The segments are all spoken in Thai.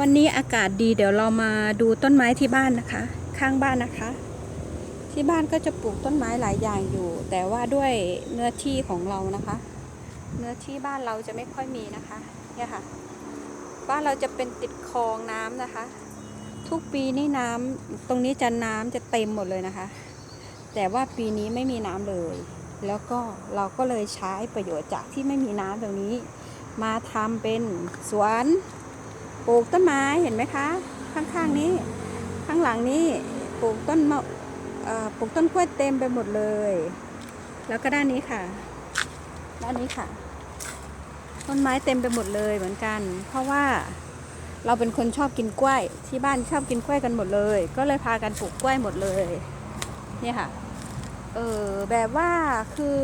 วันนี้อากาศดีเดี๋ยวเรามาดูต้นไม้ที่บ้านนะคะ ข้างบ้านนะคะ ที่บ้านก็จะปลูกต้นไม้หลายอย่างอยู่ แต่ว่าด้วยเนื้อที่ของเรานะคะ เนื้อที่บ้านเราจะไม่ค่อยมีนะคะเนี่ยค่ะ บ้านเราจะเป็นติดคลองน้ำนะคะ ทุกปีนี่น้ำตรงนี้จะน้ำจะเต็มหมดเลยนะคะ แต่ว่าปีนี้ไม่มีน้ำเลย แล้วก็เราก็เลยใช้ประโยชน์จากที่ไม่มีน้ำตรงนี้ มาทำเป็นสวน ปลูกต้นไม้เห็นไหมคะ ข้างๆนี้ ข้างหลังนี้ปลูกต้นมะปลูกต้นกล้วยเต็มไปหมดเลย แล้วก็ด้านนี้ค่ะ ด้านนี้ค่ะ ต้นไม้เต็มไปหมดเลยเหมือนกัน เพราะว่าเราเป็นคนชอบกินกล้วย ที่บ้านชอบกินกล้วยกันหมดเลย ก็เลยพากันปลูกกล้วยหมดเลยเนี่ยค่ะเออแบบว่าคือ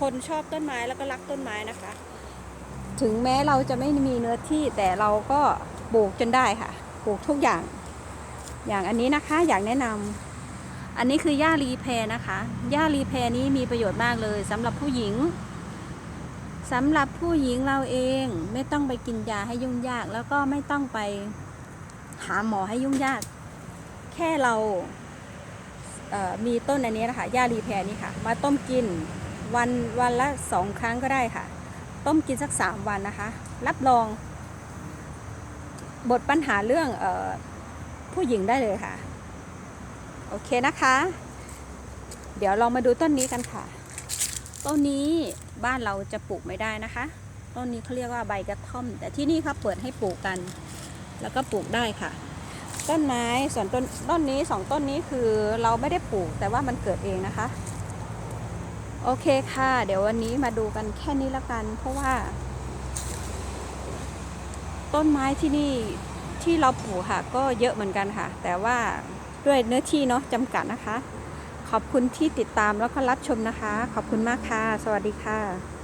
คนชอบต้นไม้แล้วก็รักต้นไม้นะคะ ถึงแม้เราจะไม่มีเนื้อที่แต่เราก็ ปลูกจนได้ค่ะ ปลูกทุกอย่าง อย่างอันนี้นะคะอยากแนะนำอันนี้คือหญ้ารีแพรนะคะหญ้ารีแพรนี้มีประโยชน์มากเลยสำหรับผู้หญิงสำหรับผู้หญิงเราเองไม่ต้องไปกินยาให้ยุ่งยาก แล้วก็ไม่ต้องไปหาหมอให้ยุ่งยาก แค่เราเมีต้นอันนี้นะคะหญ้ารีแพรนี่ค่ะ มาต้มกินวันวันละสองครั้งก็ได้ค่ะ ต้มกินสักสามวันนะคะ รับรอง บทปัญหาเรื่องออผู้หญิงได้เลยค่ะ โอเคนะคะ เดี๋ยวเรามาดูต้นนี้กันค่ะ ต้นนี้บ้านเราจะปลูกไม่ได้นะคะ ต้นนี้เขาเรียกว่าใบกระท่อม แต่ที่นี่เขาเปิดให้ปลูกกัน แล้วก็ปลูกได้ค่ะ ต้นไม้ส่วนต้นต้นนี้สองต้นนี้คือเราไม่ได้ปลูกแต่ว่ามันเกิดเองนะคะ โอเคค่ะ เดี๋ยววันนี้มาดูกันแค่นี้แล้วกัน เพราะว่า ต้นไม้ที่นี่ที่เราปลูกค่ะ ก็เยอะเหมือนกันค่ะ แต่ว่าด้วยเนื้อที่เนาะจำกัดนะคะ ขอบคุณที่ติดตามแล้วก็รับชมนะคะ ขอบคุณมากค่ะ สวัสดีค่ะ